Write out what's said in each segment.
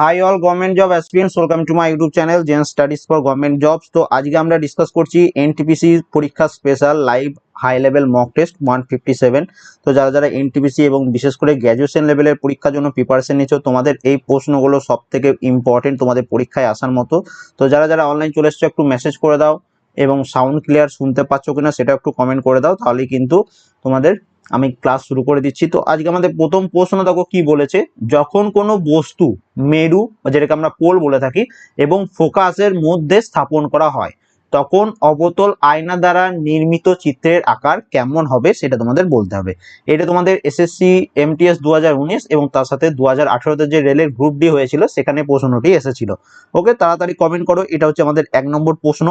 Hi all government job aspirants welcome to my YouTube channel zen studies for government jobs তো আজকে আমরা discuss করছি NTPC পরীক্ষা special live high level mock test one fifty seven তো যারা যারা NTPC এবং বিশেষ করে গ্র্যাজুয়েশন লেভেলের পরীক্ষার জন্য প্রিপারেশন নিচ্ছ, তোমাদের এই প্রশ্নগুলো সব থেকে ইম্পর্টেন্ট তোমাদের পরীক্ষায় আসার মতো। তো যারা যারা অনলাইন চলে এসছো, একটু মেসেজ করে দাও এবং সাউন্ড ক্লিয়ার শুনতে পাচ্ছ কিনা সেটা একটু কমেন্ট করে দাও, তাহলেই কিন্তু তোমাদের আমি ক্লাস শুরু করে দিচ্ছি। তো আজকে আমাদের প্রথম প্রশ্ন দেখো কি বলেছে? যখন কোনো বস্তু, মেরু যেটাকে আমরা পোল বলে থাকি, এবং ফোকাসের মধ্যে স্থাপন করা হয়, তখন অবতল আয়না দ্বারা নির্মিত চিত্রের আকার কেমন হবে সেটা তোমাদের বলতে হবে। এটা তোমাদের এসএসসি এমটিএস দু হাজার উনিশ এবং তার সাথে দু হাজার যে রেলের গ্রুপ ডি হয়েছিল, সেখানে প্রশ্নটি এসেছিল। ওকে তাড়াতাড়ি কমেন্ট করো, এটা হচ্ছে আমাদের এক নম্বর প্রশ্ন।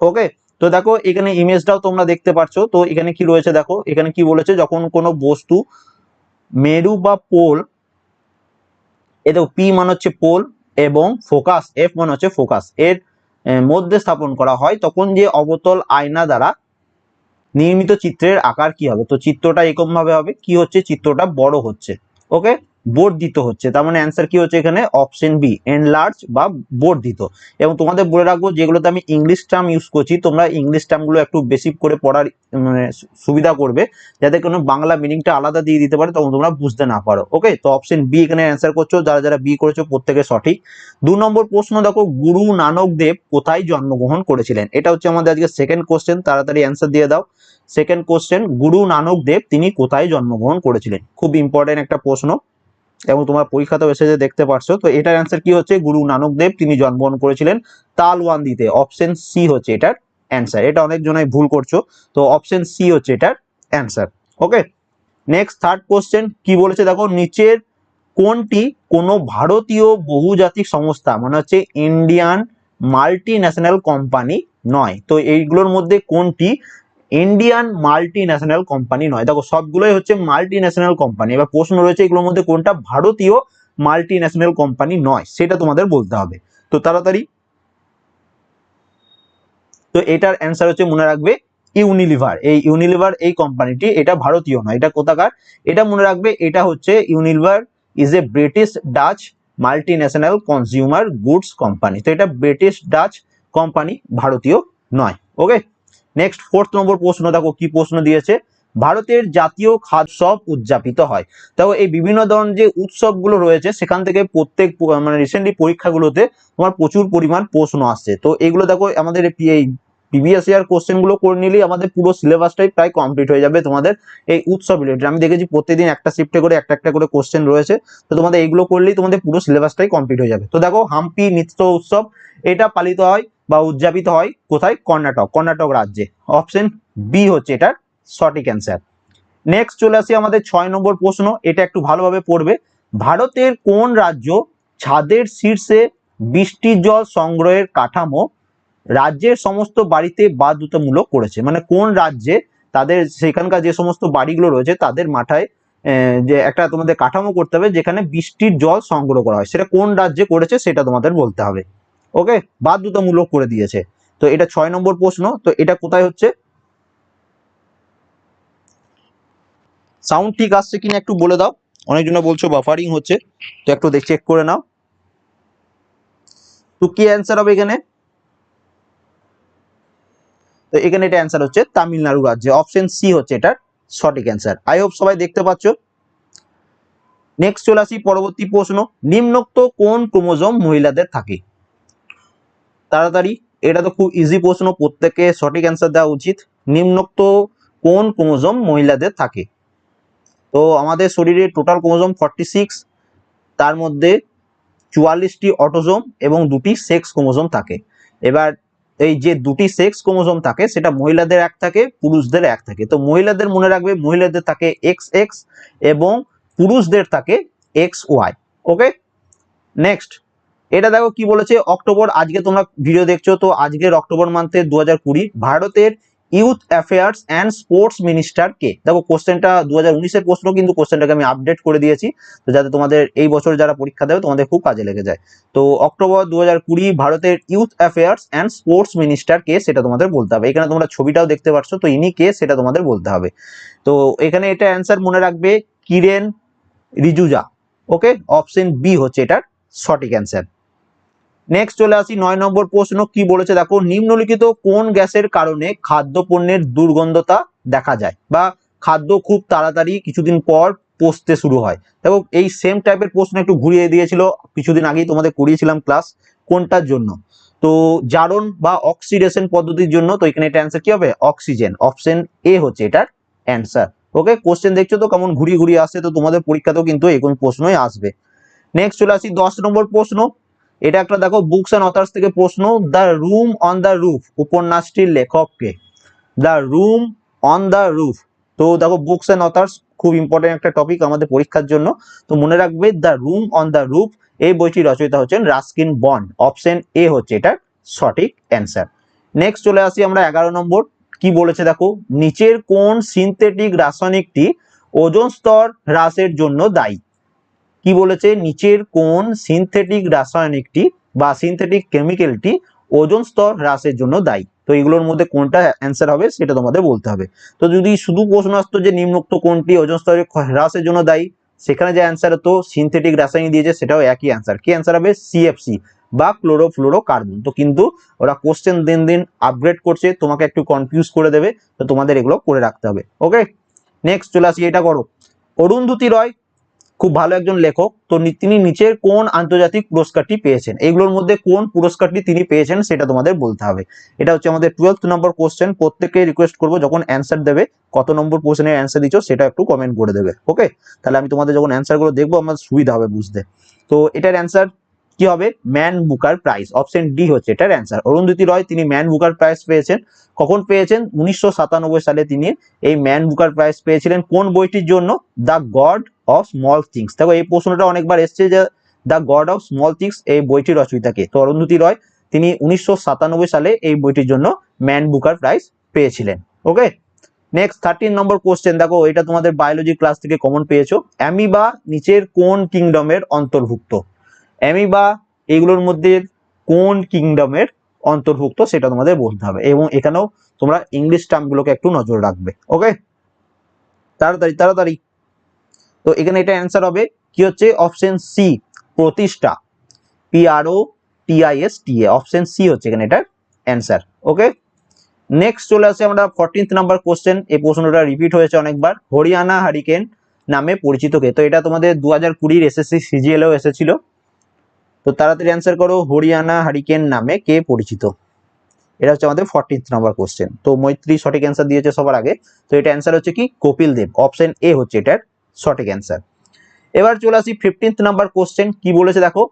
ওকে তো দেখো, এখানে ইমেজটাও তোমরা দেখতে পাচ্ছ তো এখানে কি রয়েছে দেখো, এখানে কি বলেছে, যখন কোনো বস্তু মেরু বা পোল এ দেখো পি মানে হচ্ছে পোল এবং ফোকাস এফ মানে হচ্ছে ফোকাস এর মধ্যে স্থাপন করা হয়, তখন যে অবতল আয়না দ্বারা নির্মিত চিত্রের আকার কি হবে? তো চিত্রটা এরকম ভাবে হবে, কি হচ্ছে? চিত্রটা বড় হচ্ছে ওকে বর্ধিত হচ্ছে। তার মানে অ্যান্সার কি হচ্ছে এখানে? অপশন বি এনলার্জ বা বর্ধিত। এবং তোমাদের বলে রাখব, যেগুলোতে আমি ইংলিশ টার্ম ইউজ করছি, তোমরা ইংলিশ টার্মগুলো একটু বেশি করে পড়ার মানে সুবিধা করবে। যাতে কোনো বাংলা মিনিংটা আলাদা দিয়ে দিতে পারে, তখন তোমরা বুঝতে না পারো। ওকে তো অপশন বি এখানে অ্যান্সার করছ, যারা যারা বি করেছ প্রত্যেকে সঠিক। দু নম্বর প্রশ্ন দেখো, গুরু নানক দেব কোথায় জন্মগ্রহণ করেছিলেন? এটা হচ্ছে আমাদের আজকে সেকেন্ড কোশ্চেন তাড়াতাড়ি অ্যান্সার দিয়ে দাও। সেকেন্ড কোশ্চেন গুরু নানক দেব তিনি কোথায় জন্মগ্রহণ করেছিলেন? খুব ইম্পর্টেন্ট একটা প্রশ্ন। এবং তোমার পরীক্ষাতেও এসে যে দেখতে পারছ, তো এটার অ্যান্সার কি হচ্ছে? গুরু নানক দেব, তিনি জন্মগ্রহণ করেছিলেন তালওয়ান্দিতে। অপশন সি হচ্ছে এটার অ্যান্সার এটা অনেক জনাই ভুল করছ, তো অপশন সি হচ্ছে এটার answer okay next third question কি বলেছে দেখো? নিচের কোনটি কোনো ভারতীয় বহুজাতিক সংস্থা মানে হচ্ছে ইন্ডিয়ান মাল্টি ন্যাশনাল কোম্পানি নয়, তো এইগুলোর মধ্যে কোনটি ইন্ডিয়ান মাল্টি ন্যাশনাল কোম্পানি নয়। দেখো, সবগুলোই হচ্ছে মাল্টি ন্যাশনাল কোম্পানি এবার প্রশ্ন রয়েছে, এগুলোর মধ্যে কোনটা ভারতীয় মাল্টি ন্যাশনাল কোম্পানি নয়? সেটা তোমাদের বলতে হবে। তো তাড়াতাড়ি। তো এটার অ্যান্সার হচ্ছে, মনে রাখবে ইউনিলিভার এই ইউনিলিভার এই কোম্পানিটি এটা ভারতীয় নয়, এটা কোথাকার? এটা মনে রাখবে, এটা হচ্ছে Unilever is a British Dutch multinational consumer goods company তো এটা ব্রিটিশ ডাচ কোম্পানি ভারতীয় নয় ওকে নেক্সট ফোর্থ নম্বর প্রশ্ন, দেখো কি প্রশ্ন দিয়েছে? ভারতের জাতীয় খাদ্যসব উদযাপিত হয়। দেখো এই বিভিন্ন ধরনের যে উৎসবগুলো রয়েছে, সেখান থেকে প্রত্যেক মানে রিসেন্টলি পরীক্ষাগুলোতে তোমার প্রচুর পরিমাণ প্রশ্ন আসছে। তো এগুলো দেখো আমাদের এই প্রিভিয়াস ইয়ার কোশ্চেনগুলো করে নিলেই আমাদের পুরো সিলেবাসটাই প্রায় কমপ্লিট হয়ে যাবে তোমাদের এই উৎসব রিলেটেড আমি দেখেছি প্রত্যেকদিন একটা শিফটে করে একটা একটা করে কোশ্চেন রয়েছে, তো তোমাদের এইগুলো করলেই তোমাদের পুরো সিলেবাসটাই কমপ্লিট হয়ে যাবে। তো দেখো, হাম্পি নৃত্য উৎসব, এটা পালিত হয় বা উদযাপিত হয় কোথায়? কর্ণাটক কর্ণাটক রাজ্যে। অপশন বি হচ্ছে এটার সঠিক অ্যান্সার নেক্সট চলে আসি আমাদের ছয় নম্বর প্রশ্ন, এটা একটু ভালোভাবে পড়বে। ভারতের কোন রাজ্য ছাদের শীর্ষে বৃষ্টির জল সংগ্রহের কাঠামো রাজ্যের সমস্ত বাড়িতে বাধ্যতামূলক করেছে। মানে কোন রাজ্যে তাদের সেখানকার যে সমস্ত বাড়িগুলো রয়েছে, তাদের মাথায় যে একটা তোমাদের কাঠামো করতে হবে, যেখানে বৃষ্টির জল সংগ্রহ করা হয়। সেটা কোন রাজ্যে করেছে সেটা তোমাদের বলতে হবে। ওকে? বাধ্যতামূলক করে দিয়েছে। তো এটা ছয় নম্বর প্রশ্ন। তো এটা কোথায় হচ্ছে? সাউন্ড ঠিক আসছে কিনা একটু বলে দাও। অনেকজন বলছো বাফারিং হচ্ছে। তো একটু দেখ চেক করে নাও। তো কি অ্যান্সার হবে এখানে? তো এখানে এটা অ্যান্সার হচ্ছে তামিলনাড়ু রাজ্যে। অপশন সি হচ্ছে এটার সঠিক অ্যান্সার আই হোপ সবাই দেখতে পাচ্ছ। নেক্সট চলে আসি পরবর্তী প্রশ্ন। নিম্নোক্ত কোন ক্রোমোজোম মহিলাদের থাকে? তাড়াতাড়ি, এটা তো খুব ইজি প্রশ্ন প্রত্যেকে সঠিক অ্যান্সার দেওয়া উচিত। নিম্নোক্ত কোন ক্রোমোজোম মহিলাদের থাকে? তো আমাদের শরীরে টোটাল ক্রোমোজোম ফর্টি সিক্স তার মধ্যে চুয়াল্লিশটি অটোজোম এবং দুটি সেক্স ক্রোমোজোম থাকে। এবার এই যে দুটি সেক্স ক্রোমোজোম থাকে, সেটা মহিলাদের এক থাকে, পুরুষদের এক থাকে। তো মহিলাদের মনে রাখবে, মহিলাদের থাকে এক্স এক্স এবং পুরুষদের থাকে এক্স ওয়াই ওকে নেক্সট এটা দেখো কি বলেছে, অক্টোবর, আজকে তোমরা ভিডিও দেখছ, তো আজকের অক্টোবর মান্থে দু হাজার কুড়ি, ভারতের youth affairs and sports minister কে। দেখো কোশ্চেনটা দু হাজার উনিশের প্রশ্ন কিন্তু কোশ্চেনটাকে আমি আপডেট করে দিয়েছি। তো যাতে তোমাদের এই বছর যারা পরীক্ষা দেবে, তোমাদের খুব কাজে লেগে যায়। তো অক্টোবর দু কুড়ি ভারতের youth affairs and sports minister কে সেটা তোমাদের বলতে হবে। এখানে তোমরা ছবিটাও দেখতে পাচ্ছ তো ইনি কে সেটা তোমাদের বলতে হবে। তো এখানে এটা অ্যান্সার মনে রাখবে Kiren Rijiju. Okay option B হচ্ছে এটার সঠিক অ্যান্সার নেক্সট চলে আসি নয় নম্বর প্রশ্ন, কি বলেছে? দেখো, নিম্নলিখিত কোন গ্যাসের কারণে খাদ্য পণ্যের দুর্গন্ধতা দেখা যায়? বা খাদ্য খুব তাড়াতাড়ি কিছুদিন পর পচতে শুরু হয়। দেখো, এই সেম টাইপের প্রশ্ন একটু ঘুরিয়ে দিয়েছিল কিছুদিন আগেই তোমাদের করিয়েছিলাম ক্লাস কোনটার জন্য? তো জারণ বা অক্সিডেশন পদ্ধতির জন্য, তো এখানে এটা অ্যান্সার কি হবে? অক্সিজেন অপশন এ হচ্ছে এটার অ্যান্সার ওকে কোশ্চেন দেখছ তো? কেমন ঘুরিয়ে ঘুরিয়ে আসছে? তো তোমাদের পরীক্ষাতেও কিন্তু এরকম প্রশ্নই আসবে। নেক্সট চলে আসি দশ নম্বর প্রশ্ন। এটা একটা দেখো বুকস অ্যান্ড অথার্স থেকে প্রশ্ন The Room on the Roof উপন্যাসটির লেখককে। The Room on the Roof তো দেখো বুকস অ্যান্ড অথার্স খুব ইম্পর্টেন্ট একটা টপিক আমাদের পরীক্ষার জন্য। তো মনে রাখবে the room on the roof এই বইটি রচয়িতা হচ্ছেন রাস্কিন বন্ড অপশন এ হচ্ছে এটার সঠিক অ্যান্সার নেক্সট চলে আসি আমরা এগারো নম্বর। কি বলেছে দেখো? নিচের কোন সিনথেটিক রাসায়নিকটি ওজন স্তর হ্রাসের জন্য দায়ী। কি বলেছে? নিচের কোন সিনথেটিক রাসায়নিকটি বা সিনথেটিক কেমিক্যালটি ওজন স্তর হ্রাসের জন্য দায়ী। তো এগুলোর মধ্যে কোনটা অ্যান্সার হবে সেটা তোমাদের বলতে হবে। তো যদি শুধু প্রশ্ন আসতো যে নিম্নোক্ত কোনটি ওজন স্তরের হ্রাসের জন্য দায়ী, সেখানে যে অ্যান্সার হতো সিনথেটিক রাসায়নিক দিয়েছে সেটাও একই অ্যান্সার কি অ্যান্সার হবে? সিএফসি বা ক্লোরোফ্লোরো কার্বন তো কিন্তু ওরা কোশ্চেন দিন দিন আপগ্রেড করছে, তোমাকে একটু কনফিউজ করে দেবে, তো তোমাদের এগুলো করে রাখতে হবে। ওকে নেক্সট চলে আসি, এটা করো। অরুন্ধতী রয় খুব ভালো একজন লেখক। তো তিনি নিচের কোন আন্তর্জাতিক পুরস্কারটি পেয়েছেন? এইগুলোর মধ্যে কোন পুরস্কারটি তিনি পেয়েছেন সেটা তোমাদের বলতে হবে। এটা হচ্ছে আমাদের টুয়েলথ নম্বর কোশ্চেন প্রত্যেককে রিকোয়েস্ট করব যখন অ্যান্সার দেবে, কত নম্বর কোশ্চেনের অ্যান্সার দিচ্ছ সেটা একটু কমেন্ট করে দেবে। ওকে তাহলে আমি তোমাদের যখন অ্যান্সারগুলো দেখব, আমার সুবিধা হবে বুঝতে। তো এটার অ্যান্সার কি হবে? Man Booker prize option D হচ্ছে এটার অ্যান্সার অরুন্ধতী রয়, তিনি ম্যান বুকার প্রাইজ পেয়েছেন। কখন পেয়েছেন? উনিশশো সাতানব্বই সালে তিনি এই ম্যান বুকার প্রাইজ পেয়েছিলেন। কোন বইটির জন্য? The god of small things দেখো, এই প্রশ্নটা অনেকবার এসছে যে the god of small things এই বইটির রচয়িতাকে। তো অরুন্ধতী রয়, তিনি উনিশশো সাতানব্বই সালে এই বইটির জন্য ম্যান বুকার প্রাইজ পেয়েছিলেন। Okay next thirteen number question দেখো, এটা তোমাদের বায়োলজি ক্লাস থেকে কমন পেয়েছ। অ্যামিবা নিচের কোন কিংডমের অন্তর্ভুক্ত? অ্যামিবা এগুলোর মধ্যে কোন কিংডমের অন্তর্ভুক্ত সেটা তোমাদের বলতে হবে এবং এখানেও তোমরা ইংলিশ টার্মগুলোকে একটু নজর রাখবে ওকে তাড়াতাড়ি তাড়াতাড়ি। তো এখানে এটা অ্যান্সার হবে, কি হচ্ছে? অপশন সি প্রতিষ্ঠা। PRO TIS TA option C হচ্ছে এখানে এটার অ্যান্সার ওকে নেক্সট চলে আসে আমরা ফোরটিন্থ নাম্বার কোশ্চেন এই প্রশ্নটা রিপিট হয়েছে অনেকবার। হরিয়ানা হারিকেন নামে পরিচিত কে? তো এটা তোমাদের দু হাজার কুড়ির এসএসসি সিজিএলও এসেছিল। তো তাড়াতাড়ি অ্যান্সার করো, হরিয়ানা হারিকেন নামে কে পরিচিত? এটা হচ্ছে আমাদের ফোরটিন্থ নাম্বার কোশ্চেন তো মৈত্রী সঠিক অ্যান্সার দিয়েছে সবার আগে। তো এটা অ্যান্সার হচ্ছে কি? কপিল দেব। অপশন এ হচ্ছে এটার সঠিক অ্যান্সার এবার চলে আসি ফিফটিন্থ নাম্বার কোশ্চেন কি বলেছে দেখো?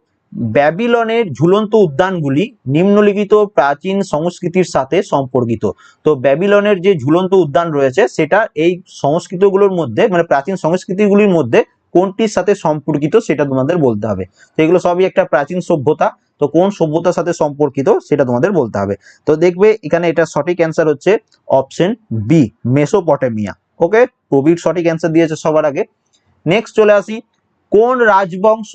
ব্যাবিলনের ঝুলন্ত উদ্যানগুলি নিম্নলিখিত প্রাচীন সংস্কৃতির সাথে সম্পর্কিত। তো ব্যাবিলনের যে ঝুলন্ত উদ্যান রয়েছে, সেটা এই সংস্কৃতগুলোর মধ্যে মানে প্রাচীন সংস্কৃতিগুলির মধ্যে কোনটির সাথে সম্পর্কিত সেটা তোমাদের বলতে হবে। তো এগুলো সবই একটা প্রাচীন সভ্যতা, তো কোন সভ্যতার সাথে সম্পর্কিত সেটা তোমাদের বলতে হবে। তো দেখবে এখানে এটা সঠিক অ্যান্সার হচ্ছে option B Mesopotamia okay Prabir সঠিক অ্যান্সার দিয়েছে সবার আগে। নেক্সট চলে আসি, কোন রাজবংশ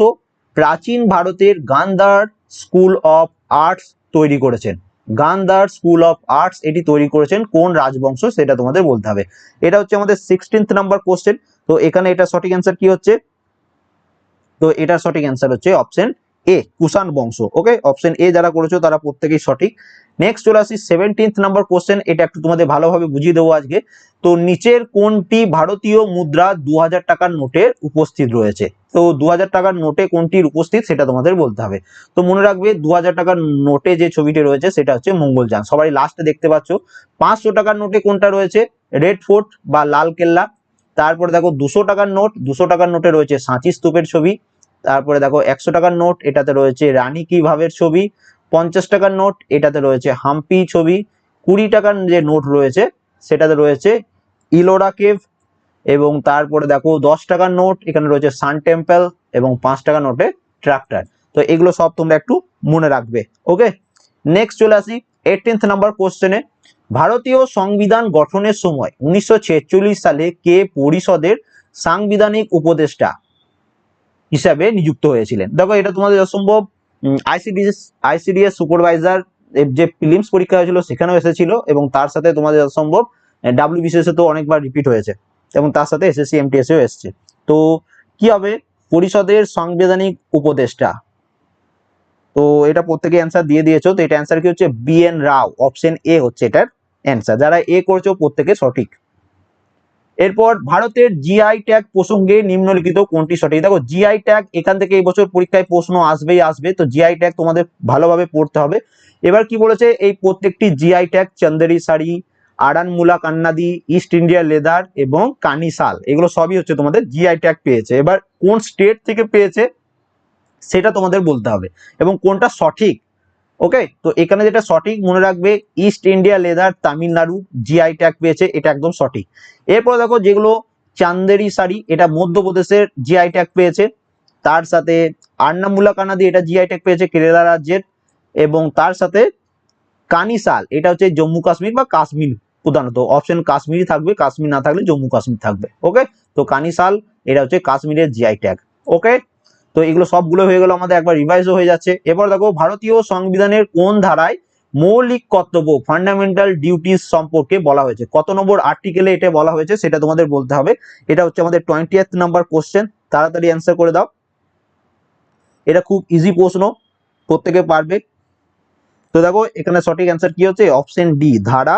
প্রাচীন ভারতের গান্ধার স্কুল অফ আর্টস তৈরি করেছেন? গান্ধার স্কুল অফ আর্টস এটি তৈরি করেছেন কোন রাজবংশ সেটা তোমাদের বলতে হবে। এটা হচ্ছে আমাদের সিক্সটিন্থ নাম্বার কোশ্চেন তো এখানে এটা সঠিক অ্যান্সার কি হচ্ছে? তো এটার সঠিক অ্যান্সার হচ্ছে অপশন এ কুষাণ বংশ। ওকে অপশন এ যারা করেছ তারা প্রত্যেকেই সঠিক। নেক্সট চলে আসি সেভেন্টিন্থ নাম্বার কোশ্চেন এটা একটু তোমাদের ভালোভাবে বুঝিয়ে দেবো আজকে। তো নিচের কোনটি ভারতীয় মুদ্রা দু হাজার টাকার নোটে উপস্থিত রয়েছে? তো দু হাজার টাকার নোটে কোনটির উপস্থিত সেটা তোমাদের বলতে হবে। তো মনে রাখবে দু হাজার টাকার নোটে যে ছবিটি রয়েছে সেটা হচ্ছে মঙ্গলযান। সবাই লাস্টে দেখতে পাচ্ছ। পাঁচশো টাকার নোটে কোনটা রয়েছে? রেড ফোর্ট বা লাল কেল্লা। তারপরে দেখো দুশো টাকার নোট, দুশো টাকার নোটে রয়েছে সাঁচি স্তূপের ছবি, তারপরে দেখো একশো টাকার নোট, এটাতে রয়েছে রানী কি ভাবের ছবি, পঞ্চাশ টাকার নোট, এটাতে রয়েছে হাম্পি ছবি, কুড়ি টাকার যে নোট রয়েছে, সেটাতে রয়েছে ইলোরা কেভ, এবং তারপরে দেখো দশ টাকার নোট, এখানে রয়েছে সান টেম্পল, এবং পাঁচ টাকার নোটে ট্রাক্টর। তো এগুলো সব তোমরা একটু মনে রাখবে, ওকে? নেক্সট চলে আসি। এইটিন্থ নাম্বার কোশ্চেনে ভারতীয় সংবিধান গঠনের সময় উনিশশো ছেচল্লিশ সালে কে পরিষদের সাংবিধানিক উপদেষ্টা হিসাবে নিযুক্ত হয়েছিলেন? দেখো, এটা তোমাদের অসম্ভব। আইসিডিএস আইসিডিএস সুপারভাইজার যে ফিলিমস পরীক্ষা হয়েছিল সেখানেও এসেছিল এবং তার সাথে তোমাদের অসম্ভব ডাব্লিউবিসিএস তো অনেকবার রিপিট হয়েছে এবং তার সাথে এসএসসি এমটিএসও এসছে। তো কি হবে? পরিষদের সাংবিধানিক উপদেষ্টা তো এটা প্রত্যেকে অ্যান্সার দিয়ে দিয়েছ। তো এটা অ্যান্সার কি হচ্ছে? B N Rao option A হচ্ছে এটার অ্যান্সার যারা এ করছ, প্রত্যেকে সঠিক। এরপর ভারতের জিআই ট্যাগ প্রসঙ্গে নিম্নলিখিত কোনটি সঠিক? দেখো জিআই ট্যাগ এখান থেকে এই বছর পরীক্ষায় প্রশ্ন আসবেই আসবে। তো জিআই ট্যাগ তোমাদের ভালোভাবে পড়তে হবে। এবার কি বলেছে? এই প্রত্যেকটি GI tag Chanderi sari Aranmula kannadi East India leather এবং কানিসাল এগুলো সবই হচ্ছে তোমাদের জিআই ট্যাগ পেয়েছে। এবার কোন স্টেট থেকে পেয়েছে? সেটা তোমাদের বলতে হবে। এবং কোনটা সঠিক? ওকে? তো এখানে যেটা সঠিক, মনে রাখবে East India leather Tamil Nadu GI tag পেয়েছে, এটা একদম সঠিক। এরপর দেখো যেগুলো চান্দেরি শাড়ি, এটা মধ্যপ্রদেশের জিআই ট্যাগ পেয়েছে। তার সাথে আন্নামুলা কানাদি এটা জিআই ট্যাগ পেয়েছে কেরালা রাজ্যের। এবং তার সাথে কানিসাল, এটা হচ্ছে জম্মু কাশ্মীর বা কাশ্মীর প্রধানত। অপশন কাশ্মীরই থাকবে, কাশ্মীর না থাকলে জম্মু কাশ্মীর থাকবে। ওকে? তো কানিসাল, এটা হচ্ছে কাশ্মীরের জিআই ট্যাগ ওকে? তো এগুলো সবগুলো হয়ে গেল আমাদের একবার রিভাইজও হয়ে যাচ্ছে। এবার দেখো ভারতীয় সংবিধানের কোন ধারায় মৌলিক কর্তব্য ফান্ডামেন্টাল ডিউটিস সম্পর্কে বলা হয়েছে। কত নম্বর আর্টিকেলে এটা বলা হয়েছে সেটা তোমাদের বলতে হবে। এটা হচ্ছে আমাদের টোয়েন্টিয়েথ নাম্বার কোশ্চেন তাড়াতাড়ি অ্যান্সার করে দাও। এটা খুব ইজি প্রশ্ন, প্রত্যেকে পারবে। তো দেখো এখানে সঠিক অ্যান্সার কি হচ্ছে? অপশন ডি ধারা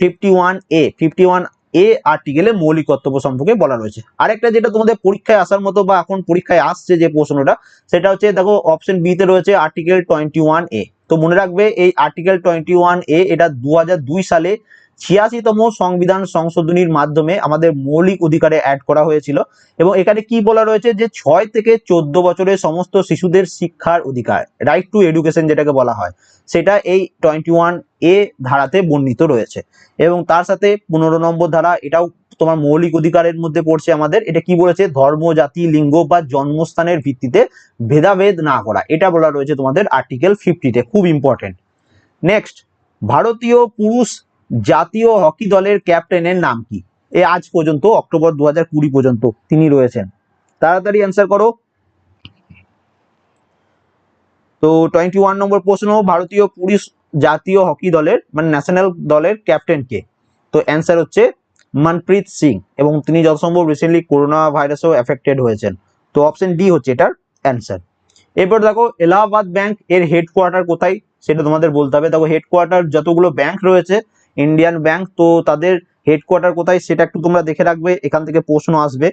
fifty one A fifty one A আর্টিকেলে মৌলিক কর্তব্য সম্পর্কে বলা রয়েছে। আরেকটা যেটা তোমাদের পরীক্ষায় আসার মতো বা এখন পরীক্ষায় আসছে যে প্রশ্নটা, সেটা হচ্ছে, দেখো অপশন বি তে রয়েছে আর্টিকেল টোয়েন্টি ওয়ান এ তো মনে রাখবে, এই আর্টিকেল টোয়েন্টি ওয়ান এ এটা দু হাজার দুই সালে ছিয়াশিতম সংবিধান সংশোধনীর মাধ্যমে আমাদের মৌলিক অধিকারে অ্যাড করা হয়েছিল এবং এখানে কি বলা রয়েছে যে ছয় থেকে চোদ্দ বছরের সমস্ত শিশুদের শিক্ষার অধিকার রাইট টু এডুকেশন যেটাকে বলা হয়, সেটা এই টোয়েন্টি ওয়ান এ ধারাতে বর্ণিত রয়েছে। এবং তার সাথে পনেরো নম্বর ধারা, এটাও তোমার মৌলিক অধিকারের মধ্যে পড়ছে আমাদের, এটা কি বলেছে? ধর্ম, জাতি, লিঙ্গ বা জন্মস্থানের ভিত্তিতে ভেদাভেদ না করা, এটা বলা রয়েছে তোমাদের আর্টিকেল ফিফটিতে খুব ইম্পর্টেন্ট নেক্সট ভারতীয় পুরুষ জাতীয় হকি দলের ক্যাপ্টেনের নাম কি? এ আজ পর্যন্ত, অক্টোবর দু পর্যন্ত তিনি রয়েছেন। তাড়াতাড়ি অ্যান্সার করো। তো টোয়েন্টি ওয়ান নম্বর প্রশ্ন, ভারতীয় পুরুষ জাতীয় হকি দলের মানে ন্যাশনাল দলের ক্যাপ্টেন কে? তো অ্যান্সার হচ্ছে মনপ্রীত সিং এবং তিনি যত সম্ভব রিসেন্টলি করোনা ভাইরাসেও এফেক্টেড হয়েছেন। তো অপশন ডি হচ্ছে এটার অ্যান্সার এরপর দেখো, এলাহাবাদ ব্যাংক এর হেডকোয়ার্টার কোথায়? সেটা তোমাদের বলতে হবে। দেখো হেডকোয়ার্টার যতগুলো ব্যাংক রয়েছে ইন্ডিয়ান ব্যাংক তো তাদের হেডকোয়ার্টার কোথায় সেটা একটু তোমরা দেখে রাখবে, এখান থেকে প্রশ্ন আসবে।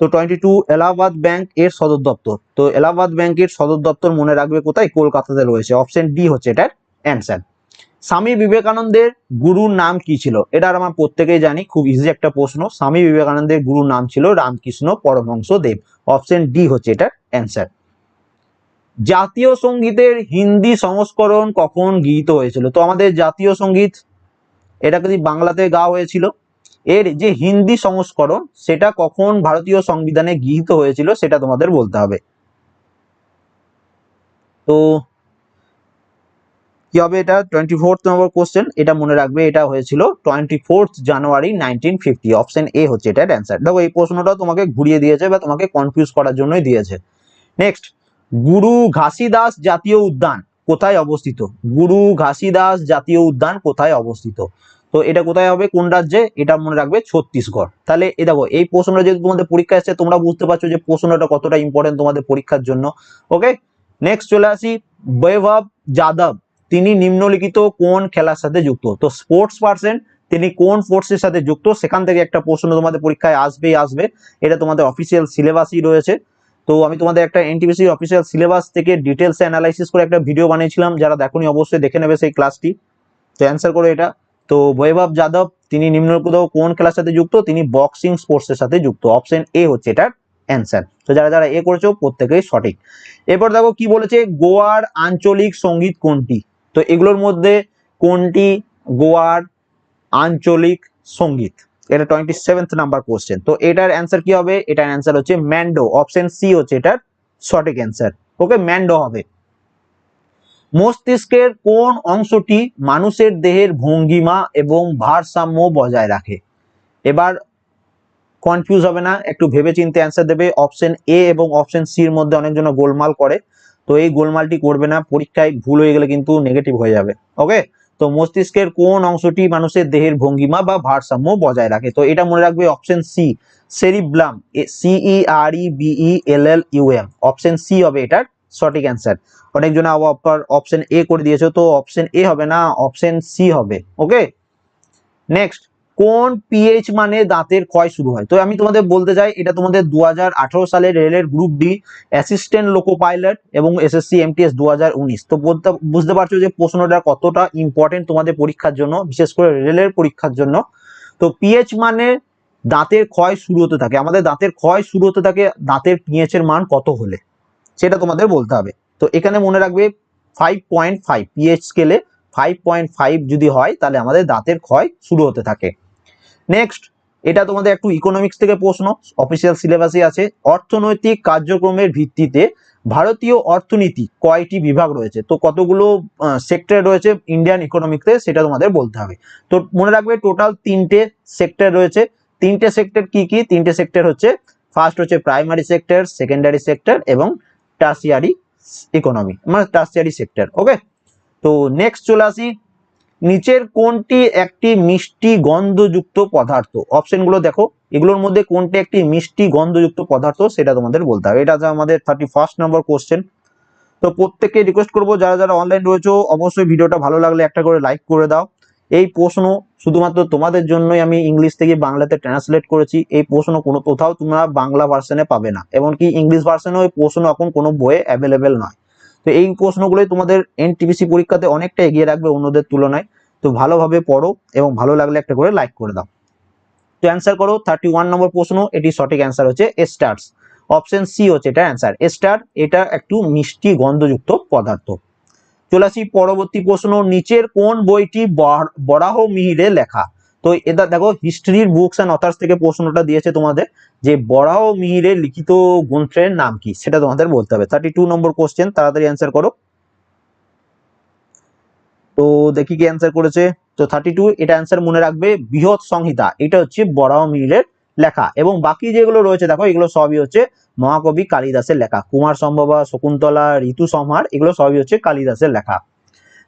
তো টোয়েন্টি টু এলাহাবাদ ব্যাংক এর সদর দপ্তর। তো এলাহাবাদ ব্যাংকের সদর দপ্তর মনে রাখবে কোথায়? কলকাতাতে রয়েছে। অপশন ডি হচ্ছে এটার অ্যান্সার স্বামী বিবেকানন্দের গুরুর নাম কি ছিল? এটা আমার প্রত্যেকেই জানি, খুব ইজি একটা প্রশ্ন। স্বামী বিবেকানন্দের গুরুর নাম ছিল রামকৃষ্ণ পরমহংস দেব অপশন ডি হচ্ছে এটার অ্যান্সার জাতীয় সঙ্গীতের হিন্দি সংস্করণ কখন গৃহীত হয়েছিল? তো আমাদের জাতীয় সংগীত এটা যদি বাংলাতে গাওয়া হয়েছিল, এর যে হিন্দি সংস্করণ সেটা কখন ভারতীয় সংবিধানে গৃহীত হয়েছিল সেটা তোমাদের বলতে হবে। তো কি হবে এটা? টোয়েন্টি ফোর্থ নম্বর কোশ্চেন এটা মনে রাখবে, এটা হয়েছিল twenty fourth January nineteen fifty option A হচ্ছে এটার অ্যান্সার দেখো এই প্রশ্নটাও তোমাকে ঘুরিয়ে দিয়েছে বা তোমাকে কনফিউজ করার জন্যই দিয়েছে। নেক্সট গুরু ঘাসিদাস জাতীয় উদ্যান কোথায় অবস্থিত? গুরু ঘাসিদাস জাতীয় উদ্যান কোথায় অবস্থিত? তো এটা কোথায় হবে? কোন রাজ্যে? এটা মনে রাখবে ছত্তিশগড়। তাহলে এ দেখো, এই প্রশ্নটা যেহেতু তোমাদের পরীক্ষা এসছে, তোমরা বুঝতে পারছ যে প্রশ্নটা কতটা ইম্পর্টেন্ট তোমাদের পরীক্ষার জন্য। ওকে নেক্সট চলে আসি, বৈভব যাদব, তিনি নিম্নলিখিত কোন খেলার সাথে যুক্ত? তো স্পোর্টস পার্সন তিনি কোন ফোর্সের সাথে যুক্ত? সেখান থেকে একটা প্রশ্ন তোমাদের পরীক্ষায় আসবেই আসবে। এটা তোমাদের অফিসিয়াল সিলেবাসই রয়েছে। তো আমি তোমাদের একটা এনটিপিসি অফিসিয়াল সিলেবাস থেকে ডিটেলস অ্যানালাইসিস করে একটা ভিডিও বানিয়েছিলাম, যারা দেখোনি অবশ্যই দেখে নেবে সেই ক্লাসটি তো অ্যান্সার করো এটা। তো বৈভব যাদব, তিনি নিম্নলিখিত কোন খেলার সাথে যুক্ত? তিনি বক্সিং স্পোর্টসের সাথে যুক্ত। অপশন এ হচ্ছে এটার অ্যান্সার তো যারা যারা এ করেছ, প্রত্যেকেই সঠিক। এরপর দেখো কি বলেছে, গোয়ার আঞ্চলিক সংগীত কোনটি? তো এগুলোর মধ্যে কোনটি গোয়ার আঞ্চলিক সংগীত? এটা টোয়েন্টি সেভেন্থ নাম্বার কোশ্চেন তো এটার অ্যান্সার কি হবে? এটার অ্যান্সার হচ্ছে ম্যান্ডো অপশন সি হচ্ছে এটার সঠিক অ্যান্সার ওকে ম্যান্ডো হবে। মস্তিষ্কের কোন অংশটি মানুষের দেহের ভঙ্গিমা এবং ভারসাম্য বজায় রাখে? এবার কনফিউজ হবে না, একটু ভেবে চিন্তে অ্যান্সার দেবে। অপশন এ এবং অপশন সির মধ্যে অনেকজন গোলমাল করে। তো এই গোলমালটি করবে না, পরীক্ষায় ভুল হয়ে গেলে কিন্তু নেগেটিভ হয়ে যাবে। ওকে তো মস্তিষ্কের কোন অংশটি মানুষের দেহের ভঙ্গিমা বা ভারসাম্য বজায় রাখে? তো এটা মনে রাখবে option C cerebellum C E R E B E L L U M option C হবে এটার সঠিক অ্যান্সার অনেকজন আবার অপশন এ করে দিয়েছ, তো অপশন এ হবে না অপশন সি হবে ওকে নেক্সট কোন পিএইচ মানে দাঁতের ক্ষয় শুরু হয়? তো আমি তোমাদের বলতে চাই, এটা তোমাদের দু হাজার আঠারো সালে রেলের group D assistant loco pilot এবং এসএসসি এমটিএস দু হাজার উনিশ। তো বলতে- বুঝতে পারছ যে প্রশ্নটা কতটা ইম্পর্টেন্ট তোমাদের পরীক্ষার জন্য, বিশেষ করে রেলের পরীক্ষার জন্য। তো পিএইচ মানে দাঁতের ক্ষয় শুরু হতে থাকে। আমাদের দাঁতের ক্ষয় শুরু হতে থাকে দাঁতের পিএইচ এর মান কত হলে? সেটা তোমাদের বলতে হবে। তো এখানে মনে রাখবে ফাইভ পয়েন্ট ফাইভ পিএইচ স্কেলে ফাইভ পয়েন্ট ফাইভ যদি হয়, তাহলে আমাদের দাঁতের ক্ষয় শুরু হতে থাকে। নেক্সট এটা তোমাদের একটু ইকোনমিক্স থেকে প্রশ্ন অফিসিয়াল সিলেবাসে আছে, অর্থনৈতিক কার্যক্রমের ভিত্তিতে ভারতীয় অর্থনীতি কয়টি বিভাগ রয়েছে? তো কতগুলো সেক্টর রয়েছে ইন্ডিয়ান ইকোনমিক্সে সেটা তোমাদের বলতে হবে। তো মনে রাখবে টোটাল তিনটে সেক্টর রয়েছে। তিনটে সেক্টর কি কি? তিনটে সেক্টর হচ্ছে ফার্স্ট হচ্ছে প্রাইমারি সেক্টর সেকেন্ডারি সেক্টর এবং টার্সিয়ারি ইকোনমি মানে টার্সিয়ারি সেক্টর ওকে তো নেক্সট চলে আসি নিচের কোনটি একটি মিষ্টি গন্ধযুক্ত পদার্থ? অপশনগুলো দেখো। এগুলোর মধ্যে কোনটি একটি মিষ্টি গন্ধযুক্ত পদার্থ সেটা তোমাদের বলতে হবে। এটা আমাদের থার্টি ফার্স্ট নম্বর কোশ্চেন তো প্রত্যেককে রিকোয়েস্ট করব, যারা যারা অনলাইন রয়েছে, অবশ্যই ভিডিওটা ভালো লাগলে একটা করে লাইক করে দাও। এই প্রশ্ন শুধুমাত্র তোমাদের জন্যই আমি ইংলিশ থেকে বাংলাতে ট্রান্সলেট করেছি। এই প্রশ্ন কোনো কোথাও তোমরা বাংলা ভার্সনে পাবে না। এমনকি ইংলিশ ভার্সনে ওই প্রশ্ন এখন কোনো বইয়ে অ্যাভেলেবেল নয়। তো এই প্রশ্নগুলোই তোমাদের এনটিপিসি পরীক্ষাতে অনেকটা এগিয়ে রাখবে অন্যদের তুলনায়। তো ভালোভাবে পড়ো এবং ভালো লাগলে একটা করে লাইক করে দাও। তো অ্যান্সার করো থার্টি ওয়ান নম্বর প্রশ্ন এটি সঠিক অ্যান্সার হচ্ছে স্টার্স অপশন সি হচ্ছে এটা অ্যান্সার স্টার এটা একটু মিষ্টি গন্ধযুক্ত পদার্থ। চলে আসি পরবর্তী প্রশ্ন, নিচের কোন বইটি বর- বরাহ মিহিরে লেখা? তো এটা দেখো হিস্ট্রির বুকস অ্যান্ড অথার্স থেকে প্রশ্নটা দিয়েছে তোমাদের যে বরাহ মিহিরে লিখিত গ্রন্থের নাম কি? সেটা তোমাদের বলতে হবে। থার্টি টু নম্বর কোশ্চেন তাড়াতাড়ি অ্যান্সার করো। তো দেখি কি অ্যান্সার করেছে। তো থার্টি টু এটা অ্যান্সার মনে রাখবে, বৃহৎ সংহিতা। এটা হচ্ছে বরাহ মিহিরের লেখা। এবং বাকি যেগুলো রয়েছে, দেখো, এগুলো সবই হচ্ছে মহাকবি কালিদাসের লেখা। কুমার সম্ভবা, শকুন্তলা, ঋতু সংহার এগুলো সবই হচ্ছে কালিদাসের লেখা।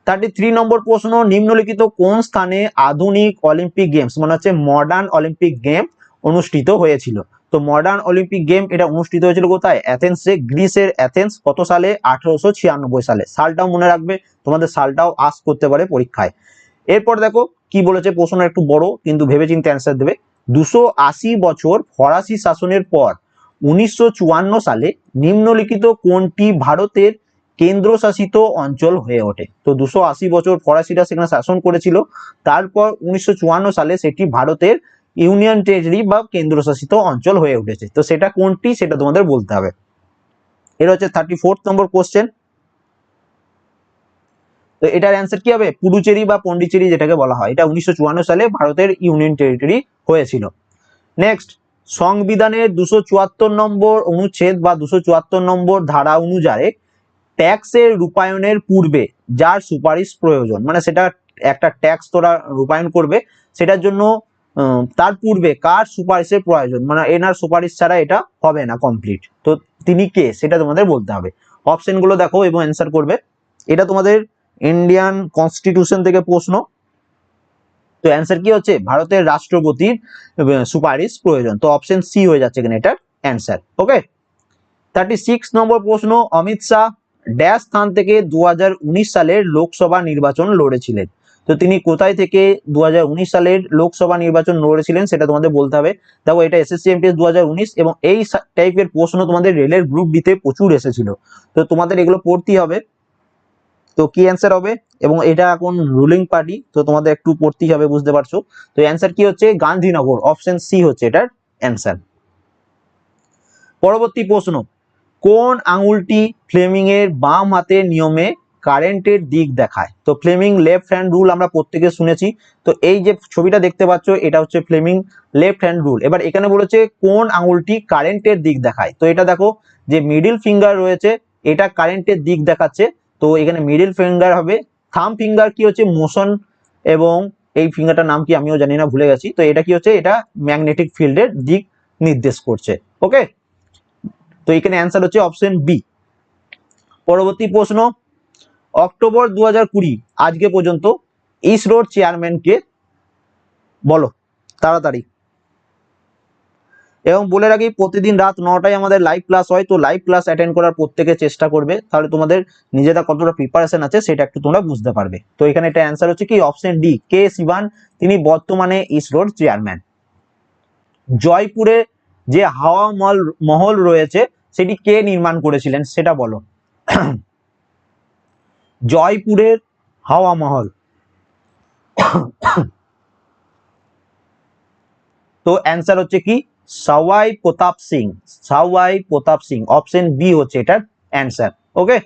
থার্টি থ্রি নম্বর প্রশ্ন, নিম্নলিখিত কোন স্থানে আধুনিক অলিম্পিক গেমস মানে হচ্ছে মডার্ন অলিম্পিক গেম অনুষ্ঠিত হয়েছিল? তো মডার্ন অলিম্পিক গেম এটা অনুষ্ঠিত হয়েছিল কোথায়? অ্যাথেন্সে, গ্রিসের অ্যাথেন্স, কত সালে? আঠারোশো ছিয়ানব্বই সালে। সালটাও মনে রাখবে, তোমাদের সালটাও আস করতে পারে পরীক্ষায়। এরপর দেখো, কি বলেছে? প্রশ্ন একটু বড়, কিন্তু ভেবেচিন্তে অ্যান্সার দেবে। দুশো বছর ফরাসি শাসনের পর, উনিশশো চুয়ান্ন সালে নিম্নলিখিত কোনটি ভারতের কেন্দ্রশাসিত অঞ্চল হয়ে ওঠে। তো দুশো আশি বছর ফরাসিরা সেখানে শাসন করেছিল। তারপর উনিশশো চুয়ান্ন সালে সেটি ভারতের ইউনিয়ন টেরিটরি বা কেন্দ্রশাসিত অঞ্চল হয়ে উঠেছে। তো সেটা কোনটি সেটা তোমাদের বলতে হবে। এটা হচ্ছে থার্টি ফোর্থ নম্বর কোশ্চেন তো এটার অ্যান্সার কি হবে? পুডুচেরি বা পন্ডিচেরি যেটাকে বলা হয়। এটা উনিশশো চুয়ান্ন সালে ভারতের ইউনিয়ন টেরিটরি হয়েছিল। নেক্সট সংবিধানের দুশো নম্বর অনুচ্ছেদ বা দুশো নম্বর ধারা অনুযায়ী ট্যাক্সের রূপায়ণের পূর্বে যার সুপারিশ প্রয়োজন মানে সেটা একটা ট্যাক্স তোরা রূপায়ণ করবে, সেটার জন্য তার পূর্বে কার সুপারিশের প্রয়োজন মানে এনার সুপারিশ ছাড়া এটা হবে না কমপ্লিট তো তিনি কে, সেটা তোমাদের বলতে হবে। অপশনগুলো দেখো এবং অ্যান্সার করবে। এটা তোমাদের ইন্ডিয়ান কনস্টিটিউশন থেকে প্রশ্ন। তো অ্যান্সার কি হচ্ছে? ভারতের রাষ্ট্রপতির সুপারিশ প্রয়োজন। তো অপশন সি হয়ে যাচ্ছে এখানে এটার answer okay thirty six number প্রশ্ন, অমিত শাহ ড্যাশ স্থান থেকে দু হাজার উনিশ সালের লোকসভা নির্বাচন লড়েছিলেন। তো তিনি কোথায় থেকে দু হাজার উনিশ সালের লোকসভা নির্বাচন লড়েছিলেন সেটা তোমাদের বলতে হবে। দেখো, এটা এসএসসি এমটিএস দু এবং এই টাইপের প্রশ্ন তোমাদের রেলের গ্রুপ ডিতে প্রচুর এসেছিল। তো তোমাদের এগুলো পড়তেই হবে। তো কি অ্যান্সার হবে? এবং এটা এখন রুলিং পার্টি তো তোমাদের একটু পড়তেই হবে, বুঝতে পারছ? তো অ্যান্সার কি হচ্ছে? গান্ধীনগর অপশন সি হচ্ছে এটার অ্যান্সার পরবর্তী প্রশ্ন। কোন আঙুলটি ফ্লেমিং এর বাম হাতের নিয়মে কারেন্টের দিক দেখায়? তো ফ্লেমিং লেফট হ্যান্ড রুল আমরা প্রত্যেকে শুনেছি। তো এই যে ছবিটা দেখতে পাচ্ছ, এটা হচ্ছে ফ্লেমিং লেফট হ্যান্ড রুল। এবার এখানে বলেছে কোন আঙুলটি কারেন্টের দিক দেখায়? তো এটা দেখো, যে মিডিল ফিঙ্গার রয়েছে, এটা কারেন্টের দিক দেখাচ্ছে। তো এখানে মিডিল ফিঙ্গার হবে। থাম ফিঙ্গার কি হচ্ছে? মোশন এবং এই ফিঙ্গারটার নাম কি আমিও জানি না, ভুলে গেছি। তো এটা কি হচ্ছে? এটা ম্যাগনেটিক ফিল্ডের দিক নির্দেশ করছে। ওকে তো এখানে অ্যান্সার হচ্ছে অপশন বি পরবর্তী প্রশ্ন, অক্টোবর দু হাজার কুড়ি, আজকে পর্যন্ত ইসরোর চেয়ারম্যানকে বলো, তাড়াতাড়ি। এবং বলে রাখি, প্রতিদিন রাত নটায় আমাদের লাইভ ক্লাস হয়, তো লাইভ ক্লাস অ্যাটেন্ড করার প্রত্যেকে চেষ্টা করবে। তাহলে তোমাদের নিজেরা কতটা প্রিপারেশন আছে সেটা একটু তোমরা বুঝতে পারবে। তো এখানে এটা অ্যান্সার হচ্ছে কি অপশন ডি কে শিবান তিনি বর্তমানে ইসরোর চেয়ারম্যান জয়পুরে যে হাওয়া মহল রয়েছে সেটি কে নির্মাণ করেছিলেন সেটা বলো। জয়পুরের হাওয়া মহল। তো অ্যান্সার হচ্ছে কি? সাওয়াই প্রতাপ সিং। সাওয়াই প্রতাপ সিং। অপশন বি হচ্ছে এটার answer. Okay?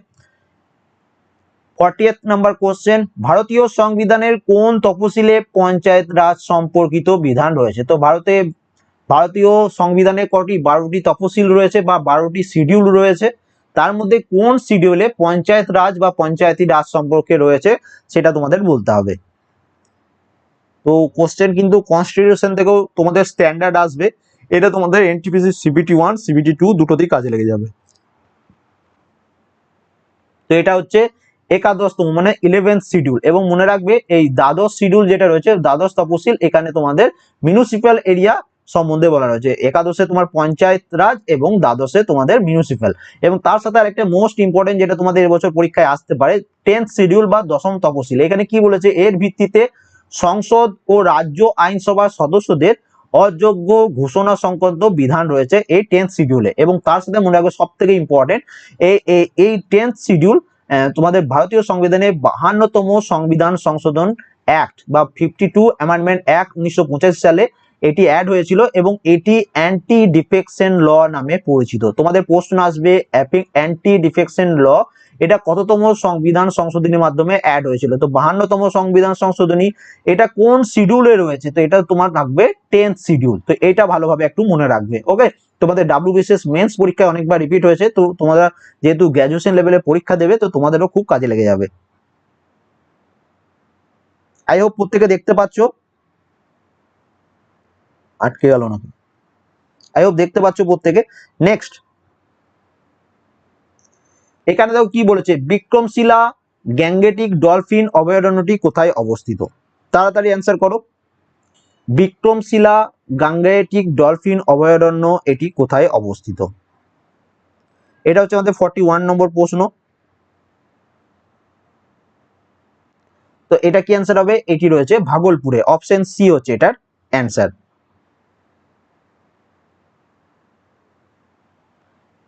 Fortieth number question. ভারতীয় সংবিধানের কোন তফসিলে পঞ্চায়েত রাজ সম্পর্কিত বিধান রয়েছে? তো ভারতে ভারতীয় সংবিধানে কটি বারোটি তফসিল রয়েছে বা বারোটি শিডিউল রয়েছে, তার মধ্যে কোন শিডিউলে পঞ্চায়েত রাজ বা পঞ্চায়েতি রাজ সম্পর্কে রয়েছে সেটা তোমাদের বলতে হবে। তো কোশ্চেন কিন্তু কনস্টিটিউশন থেকেও তোমাদের স্ট্যান্ডার্ড আসবে, এটা তোমাদের NTPC CBT one CBT two দুটোতেই কাজে লেগে যাবে। তো এটা হচ্ছে একাদশতম মানে ইলেভেন্থ শিডিউল এবং মনে রাখবে এই দ্বাদশ শিডিউল যেটা রয়েছে, দ্বাদশ তপশিল এখানে তোমাদের মিউনিসিপ্যাল এরিয়া সম্বন্ধে বলা রয়েছে। একাদশে তোমার পঞ্চায়েত রাজ এবং দ্বাদশে তোমাদের মিউনিসিপ্যাল এবং তার সাথে আরেকটা মোস্ট ইম্পর্টেন্ট যেটা তোমাদের এবছর পরীক্ষায় আসতে পারে টেন্থ শিডিউল বা দশম তপশিল। এখানে কি বলেছে? এর ভিত্তিতে সংসদ ও রাজ্য আইনসভার সদস্যদের অযোগ্য ঘোষণা সংক্রান্ত বিধান রয়েছে এই টেন্থ শিডিউলে এবং তার সাথে মনে রাখবে সব থেকে ইম্পর্টেন্ট এই টেন্থ শিডিউল তোমাদের ভারতীয় সংবিধানে বাহান্নতম সংবিধান সংশোধন অ্যাক্ট বা ফিফটি টু অ্যামেন্ডমেন্ট অ্যাক্ট উনিশশো সালে এটি অ্যাড হয়েছিল এবং এটি অ্যান্টি ডিফেকশন ল নামে পরিচিত। তোমাদের প্রশ্ন আসবে অ্যান্টি ডিফেকশন ল এটা কততম সংবিধান সংশোধনীর মাধ্যমে অ্যাড হয়েছিল? তো বাহান্নতম সংবিধান সংশোধনী, এটা কোন শিডিউলে রয়েছে? তো এটা তোমার থাকবে টেন্থ শিডিউল তো এটা ভালোভাবে একটু মনে রাখবে ওকে তোমাদের ডাব্লিউ ডাব্লিউবিসিএস মেন্স পরীক্ষায় অনেকবার রিপিট হয়েছে, তো তোমরা যেহেতু গ্র্যাজুয়েশন লেভেলে পরীক্ষা দেবে, তো তোমাদেরও খুব কাজে লেগে যাবে। আই হোপ প্রত্যেকে দেখতে পাচ্ছ। আটকে গেল নাকি? আই হোপ দেখতে পাচ্ছ প্রত্যেকে। নেক্সট এখানে দেখো কি বলেছে? বিক্রমশিলা, গ্যাঙ্গেটিক, ডলফিন, অভয়ারণ্যটি কোথায় অবস্থিত? তাড়াতাড়ি অ্যান্সার করো। বিক্রমশিলা গাঙ্গেটিক ডলফিন, অভয়ারণ্য, এটি কোথায় অবস্থিত? এটা হচ্ছে আমাদের ফর্টি নম্বর প্রশ্ন। তো এটা কি অ্যান্সার হবে? এটি রয়েছে ভাগলপুরে। অপশন সি হচ্ছে এটার অ্যান্সার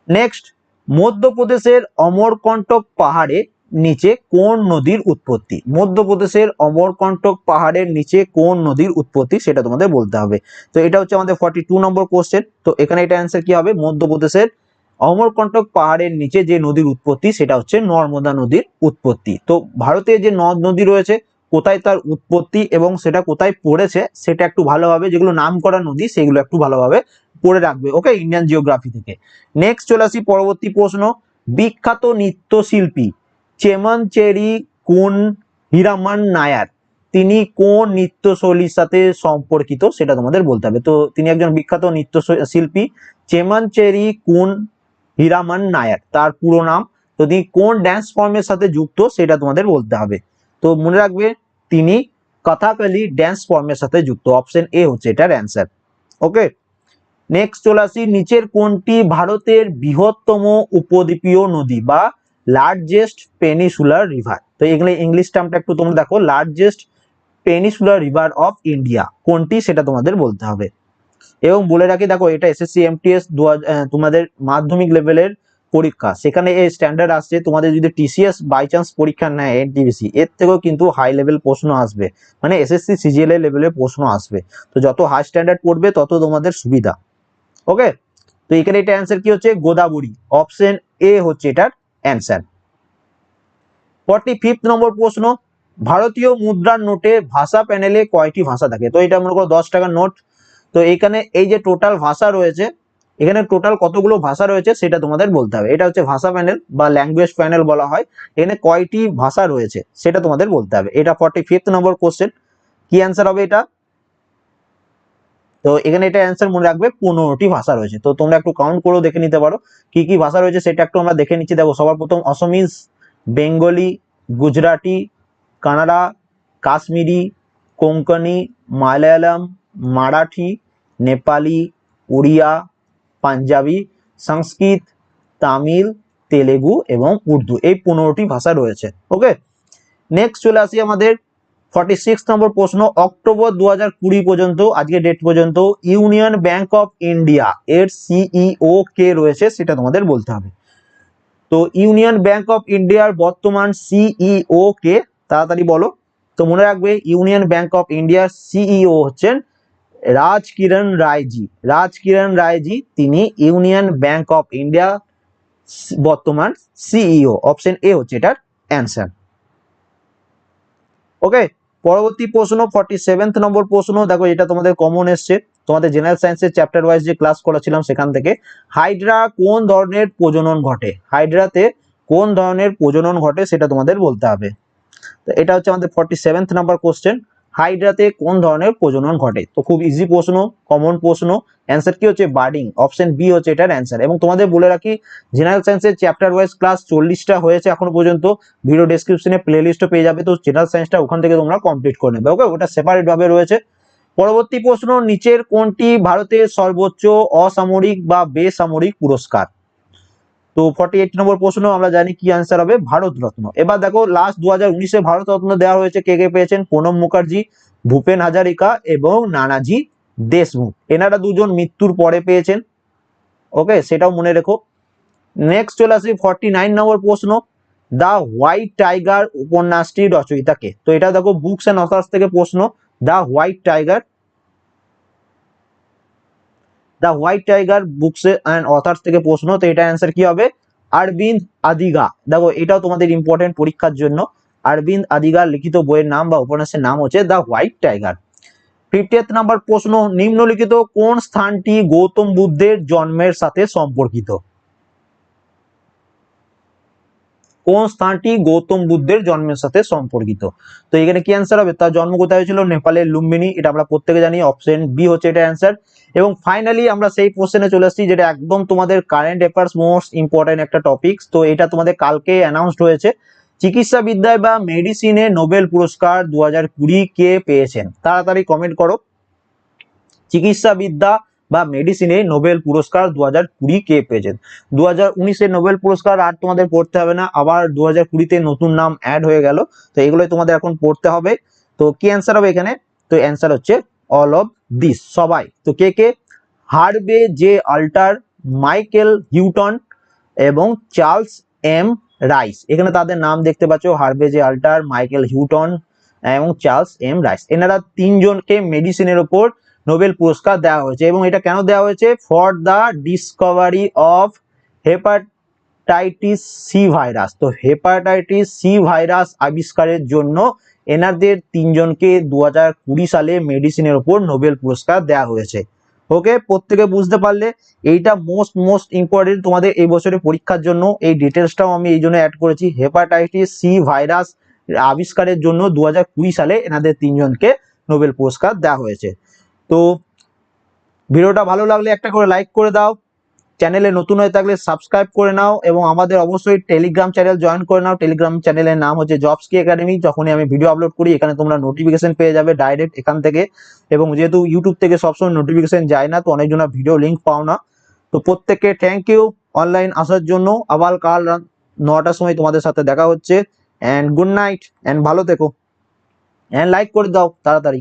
নেক্সট মধ্যপ্রদেশের অমরকণ্টক পাহাড়ে নিচে কোন নদীর উৎপত্তি? মধ্যপ্রদেশের অমরকণ্টক পাহাড়ের নিচে কোন নদীর উৎপত্তি সেটা তোমাদের বলতে হবে। তো এটা হচ্ছে আমাদের ফর্টি টু নম্বর কোশ্চেন তো এখানে এটা অ্যান্সার কি হবে? মধ্যপ্রদেশের অমরকণ্টক পাহাড়ের নিচে যে নদীর উৎপত্তি, সেটা হচ্ছে নর্মদা নদীর উৎপত্তি। তো ভারতে যে নদ নদী রয়েছে, কোথায় তার উৎপত্তি এবং সেটা কোথায় পড়েছে, সেটা একটু ভালোভাবে যেগুলো নাম করা নদী, সেগুলো একটু ভালোভাবে পড়ে রাখবে ওকে ইন্ডিয়ান জিওগ্রাফি থেকে। নেক্সট চলে আসি পরবর্তী প্রশ্ন। বিখ্যাত নৃত্যশিল্পী চেমন চেরি কোন হীরামান নায়ার? তিনি কোন নৃত্যশৈলীর সাথে সম্পর্কিত? সেটা তোমাদের বলতে হবে। তো তিনি একজন বিখ্যাত নৃত্য শিল্পী চেমন চেরি কোন হীরামান নায়ার? তার পুরো নাম। তো তিনি কোন ড্যান্স ফর্মের সাথে যুক্ত? সেটা তোমাদের বলতে হবে। তো মনে রাখবে, তিনি কথাকালি ড্যান্স ফর্মের সাথে যুক্ত। অপশন এ হচ্ছে এটার অ্যান্সার ওকে নেক্সট চলে আসি, নিচের কোনটি ভারতের বৃহত্তম উপদ্বীপীয় নদী বা লার্জেস্ট পেনিসুলার রিভার তো এগুলো ইংলিশ টার্মটা একটু তোমরা দেখো largest peninsular river of India কোনটি সেটা তোমাদের বলতে হবে। এবং বলে রাখি, দেখো, এটা এসএসসি এমটিএস তোমাদের মাধ্যমিক লেভেলের পরীক্ষা। সেখানে এই স্ট্যান্ডার্ড আসছে, তোমাদের যদি টিসিএস বাই চান্স পরীক্ষা নেয় এনটিবিসি এর থেকেও কিন্তু হাই লেভেল প্রশ্ন আসবে। মানে এসএসসি সিজিএল লেভেলের প্রশ্ন আসবে। তো যত হাই স্ট্যান্ডার্ড পড়বে, তত তোমাদের সুবিধা। ওকে তো এখানে এটা অ্যান্সার কি হচ্ছে? গোদাবরী। অপশন এ হচ্ছে এটার অ্যান্সার ফর্টি ফিফথ নম্বর প্রশ্ন, ভারতীয় মুদ্রার নোটে ভাষা প্যানেলে কয়টি ভাষা থাকে? তো এটা মনে করো দশ টাকার নোট। তো এখানে এই যে টোটাল ভাষা রয়েছে, এখানে টোটাল কতগুলো ভাষা রয়েছে সেটা তোমাদের বলতে হবে। এটা হচ্ছে ভাষা প্যানেল বা ল্যাঙ্গুয়েজ প্যানেল বলা হয়। এখানে কয়টি ভাষা রয়েছে সেটা তোমাদের বলতে হবে। এটা ফর্টি ফিফথ নম্বর কোশ্চেন কি অ্যান্সার হবে এটা? তো এখানে এটা অ্যান্সার মনে রাখবে, পনেরোটি ভাষা রয়েছে। তো তোমরা একটু কাউন্ট করেও দেখে নিতে পারো, কি কি ভাষা রয়েছে সেটা একটু আমরা দেখে নিচ্ছি। দেখো, সবার প্রথম অসমিজ, বেঙ্গলি, গুজরাটি, কানাডা, কাশ্মীরি কোঙ্কনি মালায়ালাম, মারাঠি, নেপালি, উড়িয়া, পাঞ্জাবি, সংস্কৃত, তামিল, তেলেগু এবং উর্দু। এই পনেরোটি ভাষা রয়েছে ওকে নেক্সট চলে আসি আমাদের ফর্টি সিক্স নম্বর প্রশ্ন অক্টোবর দু হাজার কুড়ি পর্যন্ত, আজকে ডেট পর্যন্ত ইউনিয়ন ব্যাংক অফ ইন্ডিয়া এর সিইও কে রয়েছে সেটা তোমাদের বলতে হবে। তো ইউনিয়ন ব্যাংক অফ ইন্ডিয়ার বর্তমান সিইও কে তাড়াতাড়ি বলো। তো মনে রাখবে ইউনিয়ন ব্যাংক অফ ইন্ডিয়ার সিইও হচ্ছেন রাজ কিরণ রায়জি। রাজ কিরণ রায়জি, তিনি ইউনিয়ন ব্যাংক অফ ইন্ডিয়া বর্তমান সিইও অপশন এ হচ্ছে এটার অ্যান্সার ওকে পরবর্তী প্রশ্ন ফর্টি সেভেন্থ নম্বর প্রশ্ন, দেখো এটা তোমাদের কমন এসছে। তোমাদের জেনারেল সায়েন্সের চ্যাপ্টার ওয়াইজ যে ক্লাস করেছিলাম সেখান থেকে, হাইড্রা কোন ধরনের প্রজনন ঘটে? হাইড্রাতে কোন ধরনের প্রজনন ঘটে সেটা তোমাদের বলতে হবে। তো এটা হচ্ছে আমাদের ফর্টি সেভেন্থ নাম্বার কোশ্চেন হাইড্রাতে কোন ধরনের প্রজনন ঘটে? তো খুব ইজি প্রশ্ন কমন প্রশ্ন। অ্যান্সার কি হচ্ছে? বার্ডিং অপশন বি হচ্ছে এটার অ্যান্সার এবং তোমাদের বলে রাখি জেনারেল সায়েন্সের চ্যাপ্টার ওয়াইজ ক্লাস চল্লিশটা হয়েছে এখনও পর্যন্ত। ভিডিও ডেসক্রিপশনে প্লে লিস্টও পেয়ে যাবে। তো জেনারেল সায়েন্সটা ওখান থেকে তোমরা কমপ্লিট করে নেবে। ওকে ওটা সেপারেট ভাবে রয়েছে। পরবর্তী প্রশ্ন, নিচের কোনটি ভারতের সর্বোচ্চ অসামরিক বা বেসামরিক পুরস্কার? তো ফর্টি এইট নম্বর প্রশ্ন আমরা জানি কি অ্যান্সার হবে? ভারত রত্ন এবার দেখো লাস্ট দু হাজার উনিশে ভারত রত্ন দেওয়া হয়েছে, কে কে পেয়েছেন? প্রণব মুখার্জি, ভূপেন হাজারিকা এবং নানাজি দেশমুখ। এনারা দুজন মৃত্যুর পরে পেয়েছেন। ওকে সেটাও মনে রেখো। নেক্সট চলে আসি ফর্টি নাইন নম্বর প্রশ্ন, দ্য হোয়াইট টাইগার উপন্যাসটি রচয়িতাকে। তো এটা দেখো বুকস অ্যান্ড অথার্স থেকে প্রশ্ন, the white tiger the white tiger books and authors থেকে প্রশ্ন, তো এটা অ্যান্সার কি হবে? আরবিন্দ আদিগা দেখো, এটাও তোমাদের ইম্পর্টেন্ট পরীক্ষার জন্য। আরবিন্দ আদিগার লিখিত বইয়ের নাম বা উপন্যাসের নাম হচ্ছে the white tiger fiftieth number প্রশ্ন, নিম্নলিখিত কোন স্থানটি গৌতম বুদ্ধের জন্মের সাথে সম্পর্কিত? কোন স্থানটি গৌতম বুদ্ধের জন্মের সাথে সম্পর্কিত? তো এখানে কি অ্যান্সার হবে? তার জন্ম কোথায় হয়েছিল? নেপালের লুম্বিনী, এটা আমরা প্রত্যেকে জানি অপশন বি হচ্ছে এটা অ্যান্সার এবং ফাইনালি আমরা সেই কোশ্চেনে চলে আসছি, যেটা একদম তোমাদের কারেন্ট অ্যাফেয়ার্স মোস্ট ইম্পর্টেন্ট একটা টপিক তো এটা তোমাদের কালকে অ্যানাউন্সড হয়েছে। চিকিৎসা বিদ্যায় বা মেডিসিনে নোবেল পুরস্কার দু হাজার কুড়ি কে পেয়েছেন? তাড়াতাড়ি কমেন্ট করো। চিকিৎসা বিদ্যা বা মেডিসিনে নোবেল পুরস্কার দু হাজার কুড়ি কে পেয়েছেন। দু হাজার উনিশের নোবেল পুরস্কার আর তোমাদের পড়তে হবে না, আবার দু হাজার কুড়িতে নতুন নাম অ্যাড হয়ে গেল, তো এগুলোই তোমাদের এখন পড়তে হবে। তো কি অ্যান্সার হবে এখানে? তো অ্যান্সার হচ্ছে অল অফ দিস সবাই। তো কে কে? Harvey J Alter, Michael Houghton এবং চার্লস এম রাইস। এখানে তাদের নাম দেখতে পাচ্ছ Harvey J Alter, Michael Houghton এবং চার্লস এম রাইস। এনারা তিনজনকে মেডিসিনের ওপর নোবেল পুরস্কার দেওয়া হয়েছে এবং এটা কেন দেওয়া হয়েছে? For the discovery of hepatitis C virus তো হেপাটাইটিস সি ভাইরাস আবিষ্কারের জন্য এনাদের তিনজনকে দু হাজার কুড়ি সালে মেডিসিনের ওপর নোবেল পুরস্কার দেওয়া হয়েছে। ওকে? প্রত্যেকে বুঝতে পারলে এইটা মোস্ট মোস্ট ইম্পর্টেন্ট তোমাদের এই বছরের পরীক্ষার জন্য। এই ডিটেলসটাও আমি এই জন্য অ্যাড করেছি। হেপাটাইটিস সি ভাইরাস আবিষ্কারের জন্য দু হাজার কুড়ি সালে এনাদের তিনজনকে নোবেল পুরস্কার দেওয়া হয়েছে। তো ভিডিওটা ভালো লাগলে একটা করে লাইক করে দাও। চ্যানেলে নতুন হয়ে থাকলে সাবস্ক্রাইব করে নাও এবং আমাদের অবশ্যই টেলিগ্রাম চ্যানেল জয়েন করে নাও। টেলিগ্রাম চ্যানেলের নাম হচ্ছে জবস কি একাডেমি যখনই আমি ভিডিও আপলোড করি, এখানে তোমরা নোটিফিকেশন পেয়ে যাবে ডাইরেক্ট এখান থেকে। এবং যেহেতু ইউটিউব থেকে সবসময় নোটিফিকেশন যায় না, তো অনেকজন ভিডিও লিঙ্ক পাও না। তো প্রত্যেককে থ্যাংক ইউ অনলাইন আসার জন্য আবার কাল নটার সময় তোমাদের সাথে দেখা হচ্ছে। অ্যান্ড গুড নাইট অ্যান্ড ভালো থেকো। অ্যান্ড লাইক করে দাও তাড়াতাড়ি।